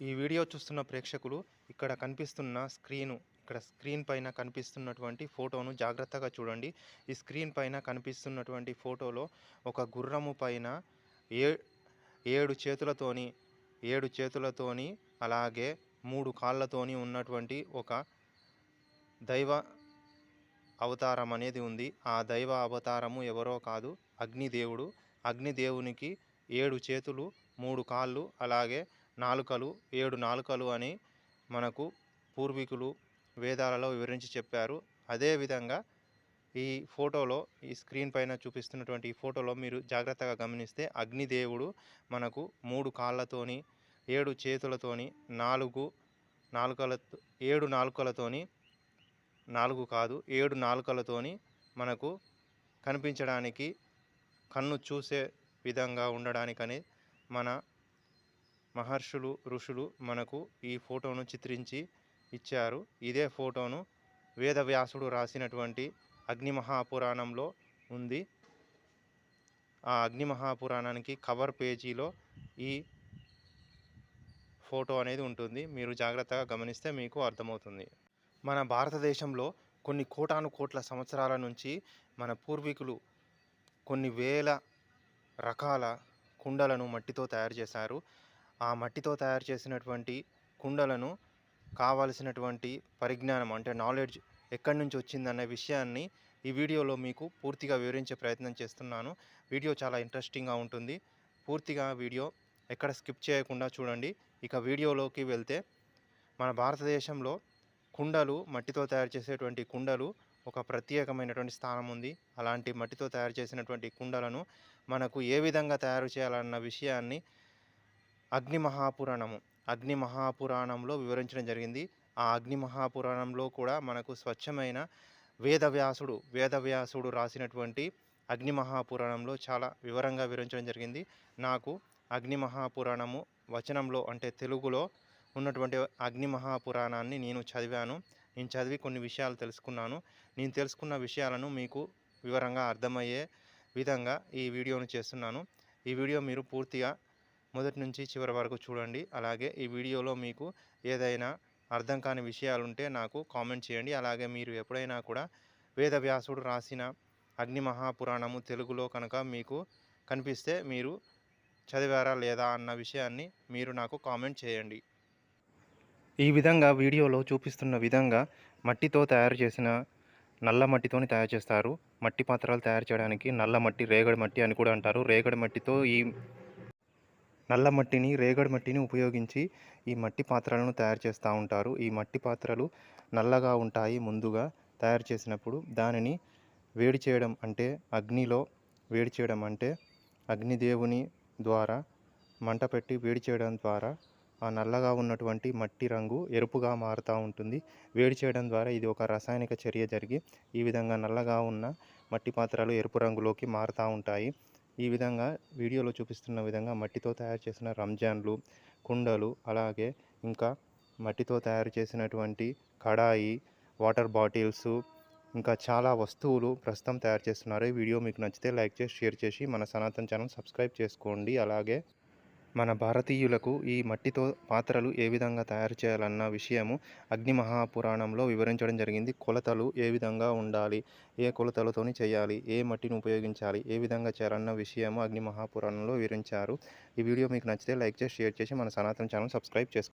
ఈ వీడియో చూస్తున్న ప్రేక్షకులు ఇక్కడ కనిపిస్తున్న స్క్రీను ఇక్కడ స్క్రీన్ పైన కనిపిస్తున్నటువంటి ఫోటోను జాగ్రత్తగా చూడండి. ఈ స్క్రీన్ పైన కనిపిస్తున్నటువంటి ఫోటోలో ఒక గుర్రము పైన ఏ ఏడు చేతులతోని ఏడు చేతులతోని అలాగే మూడు కాళ్ళతోని ఉన్నటువంటి ఒక దైవ అవతారం అనేది ఉంది. ఆ దైవ అవతారము ఎవరో కాదు అగ్నిదేవుడు. అగ్నిదేవునికి ఏడు చేతులు మూడు కాళ్ళు అలాగే నాలుకలు ఏడు నాలుకలు అని మనకు పూర్వీకులు వేదాలలో వివరించి చెప్పారు. అదేవిధంగా ఈ ఫోటోలో ఈ స్క్రీన్ పైన చూపిస్తున్నటువంటి ఈ ఫోటోలో మీరు జాగ్రత్తగా గమనిస్తే అగ్నిదేవుడు మనకు మూడు కాళ్ళతోని ఏడు చేతులతోని నాలుగు నాలుకల ఏడు నాలుకలతోని నాలుగు కాదు ఏడు నాలుకలతోని మనకు కనిపించడానికి కన్ను చూసే విధంగా ఉండడానికని మన మహర్షులు ఋషులు మనకు ఈ ఫోటోను చిత్రించి ఇచ్చారు. ఇదే ఫోటోను వేదవ్యాసుడు రాసినటువంటి అగ్ని మహాపురాణంలో ఉంది. ఆ అగ్ని మహాపురాణానికి కవర్ పేజీలో ఈ ఫోటో అనేది ఉంటుంది. మీరు జాగ్రత్తగా గమనిస్తే మీకు అర్థమవుతుంది. మన భారతదేశంలో కొన్ని కోటాను కోట్ల సంవత్సరాల నుంచి మన పూర్వీకులు కొన్ని వేల రకాల కుండలను మట్టితో తయారు చేశారు. ఆ మట్టితో తయారు చేసినటువంటి కుండలను కావలసినటువంటి పరిజ్ఞానం అంటే నాలెడ్జ్ ఎక్కడి నుంచి వచ్చిందనే విషయాన్ని ఈ వీడియోలో మీకు పూర్తిగా వివరించే ప్రయత్నం చేస్తున్నాను. వీడియో చాలా ఇంట్రెస్టింగ్గా ఉంటుంది. పూర్తిగా వీడియో ఎక్కడ స్కిప్ చేయకుండా చూడండి. ఇక వీడియోలోకి వెళ్తే మన భారతదేశంలో కుండలు మట్టితో తయారు చేసేటువంటి కుండలు ఒక ప్రత్యేకమైనటువంటి స్థానం ఉంది. అలాంటి మట్టితో తయారు చేసినటువంటి కుండలను మనకు ఏ విధంగా తయారు చేయాలన్న విషయాన్ని అగ్ని మహాపురాణము. అగ్ని మహాపురాణంలో వివరించడం జరిగింది. ఆ అగ్ని మహాపురాణంలో కూడా మనకు స్వచ్ఛమైన వేదవ్యాసుడు వేదవ్యాసుడు రాసినటువంటి అగ్ని మహాపురాణంలో చాలా వివరంగా వివరించడం జరిగింది. నాకు అగ్ని మహాపురాణము వచనంలో అంటే తెలుగులో ఉన్నటువంటి అగ్ని మహాపురాణాన్ని నేను చదివాను. నేను చదివి కొన్ని విషయాలు తెలుసుకున్నాను. నేను తెలుసుకున్న విషయాలను మీకు వివరంగా అర్థమయ్యే విధంగా ఈ వీడియోను చేస్తున్నాను. ఈ వీడియో మీరు పూర్తిగా మొదటి నుంచి చివరి వరకు చూడండి. అలాగే ఈ వీడియోలో మీకు ఏదైనా అర్థం కాని విషయాలుంటే నాకు కామెంట్ చేయండి. అలాగే మీరు ఎప్పుడైనా కూడా వేదవ్యాసుడు రాసిన అగ్ని మహాపురాణము తెలుగులో కనుక మీకు కనిపిస్తే మీరు చదివారా లేదా అన్న విషయాన్ని మీరు నాకు కామెంట్ చేయండి. ఈ విధంగా వీడియోలో చూపిస్తున్న విధంగా మట్టితో తయారు చేసిన నల్ల మట్టితోని తయారు చేస్తారు. మట్టి పాత్రలు తయారు చేయడానికి నల్ల మట్టి రేగడి మట్టి అని కూడా అంటారు. రేగడి మట్టితో ఈ నల్ల మట్టిని రేగడి మట్టిని ఉపయోగించి ఈ మట్టి పాత్రలను తయారు చేస్తూ ఉంటారు. ఈ మట్టి పాత్రలు నల్లగా ఉంటాయి ముందుగా తయారు చేసినప్పుడు. దానిని వేడి చేయడం అంటే అగ్నిలో వేడి చేయడం అంటే అగ్నిదేవుని ద్వారా మంట పెట్టి వేడి చేయడం ద్వారా ఆ నల్లగా ఉన్నటువంటి మట్టి రంగు ఎరుపుగా మారుతూ ఉంటుంది. వేడి చేయడం ద్వారా ఇది ఒక రసాయనిక చర్య జరిగి ఈ విధంగా నల్లగా ఉన్న మట్టి పాత్రలు ఎరుపు రంగులోకి మారుతూ ఉంటాయి. ఈ విధంగా వీడియోలో చూపిస్తున్న విధంగా మట్టితో తయారు చేసిన రంజాన్లు కుండలు అలాగే ఇంకా మట్టితో తయారు చేసినటువంటి కడాయి వాటర్ బాటిల్స్ ఇంకా చాలా వస్తువులు ప్రస్తుతం తయారు చేస్తున్నారు. ఈ వీడియో మీకు నచ్చితే లైక్ చేసి షేర్ చేసి మన సనాతన్ ఛానల్ సబ్స్క్రైబ్ చేసుకోండి. అలాగే మన భారతీయులకు ఈ మట్టితో పాత్రలు ఏ విధంగా తయారు చేయాలన్న విషయము అగ్ని మహాపురాణంలో వివరించడం జరిగింది. కొలతలు ఏ విధంగా ఉండాలి? ఏ కొలతలతోని చేయాలి? ఏ మట్టిని ఉపయోగించాలి? ఏ విధంగా చేయాలన్న విషయము అగ్ని మహాపురాణంలో వివరించారు. ఈ వీడియో మీకు నచ్చితే లైక్ చేసి షేర్ చేసి మన సనాతన ఛానల్ సబ్స్క్రైబ్ చేసుకోండి